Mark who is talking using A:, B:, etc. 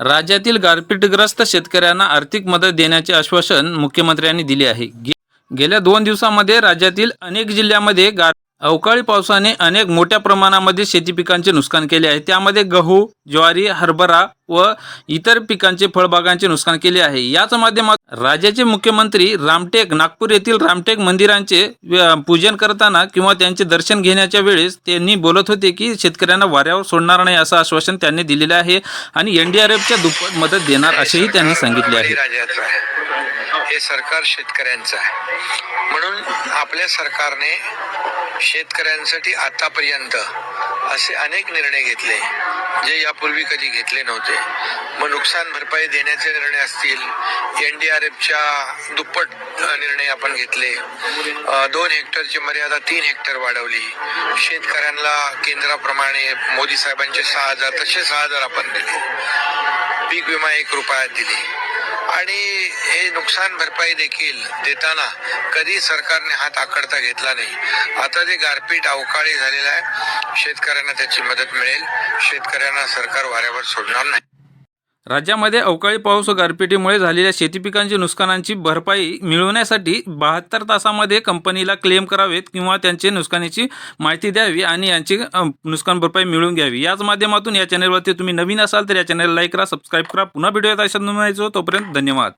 A: राज्यातील गारपीटग्रस्त शेतकऱ्यांना आर्थिक मदत देण्याचे आश्वासन मुख्यमंत्र्यांनी दिले आहे. गेल्या दोन दिवसामध्ये राज्यातील अनेक जिल्ह्यामध्ये गार अवकाळी पावसाने अनेक मोठ्या प्रमाणामध्ये शेती पिकांचे नुकसान केले आहे. त्यामध्ये गहू ज्वारी हरभरा व इतर पिकांचे फळबागांचे नुकसान केले आहे. याच माध्यमात राज्याचे मुख्यमंत्री रामटेक नागपूर येथील रामटेक मंदिरांचे पूजन करताना किंवा त्यांचे दर्शन घेण्याच्या वेळेस त्यांनी बोलत होते की शेतकऱ्यांना वाऱ्यावर सोडणार नाही असं आश्वासन त्यांनी दिलेले आहे आणि एनडीआरएफच्या दुप्पट मदत देणार असेही त्यांनी सांगितले आहे.
B: आहे. हे सरकार शेतकऱ्यांचं आहे. म्हणून आपल्या सरकारने शेतकऱ्यांसाठी आतापर्यंत असे अनेक निर्णय घेतले जे यापूर्वी कधी घेतले नव्हते. मग नुकसान भरपाई देण्याचे निर्णय असतील एन डी आर एफच्या दुप्पट निर्णय आपण घेतले दोन हेक्टरची मर्यादा तीन हेक्टर वाढवली. शेतकऱ्यांना केंद्राप्रमाणे मोदी साहेबांचे सहा हजार तसे सहा हजार आपण दिले. पीक विमा एक रुपयात दिली. आणि हे नुकसान भरपाई देखील देताना कधी सरकारने हात आकडता घेतला नाही. आता ते गारपीट अवकाळी झालेलं आहे. शेतकऱ्यांना त्याची मदत मिळेल. शेतकऱ्यांना सरकार वाऱ्यावर सोडणार नाही.
A: राज्यामध्ये अवकाळी पाऊस व गारपिटीमुळे झालेल्या शेती पिकांची नुकसानांची भरपाई मिळवण्यासाठी बहात्तर तासामध्ये कंपनीला क्लेम करावेत किंवा त्यांचे नुकसानीची माहिती द्यावी आणि यांची नुकसान भरपाई मिळवून घ्यावी. याच माध्यमातून या चॅनलवरती तुम्ही नवीन असाल तर या चॅनलला लाईक करा सबस्क्राईब करा. पुन्हा व्हिडिओ येत अशा तोपर्यंत धन्यवाद.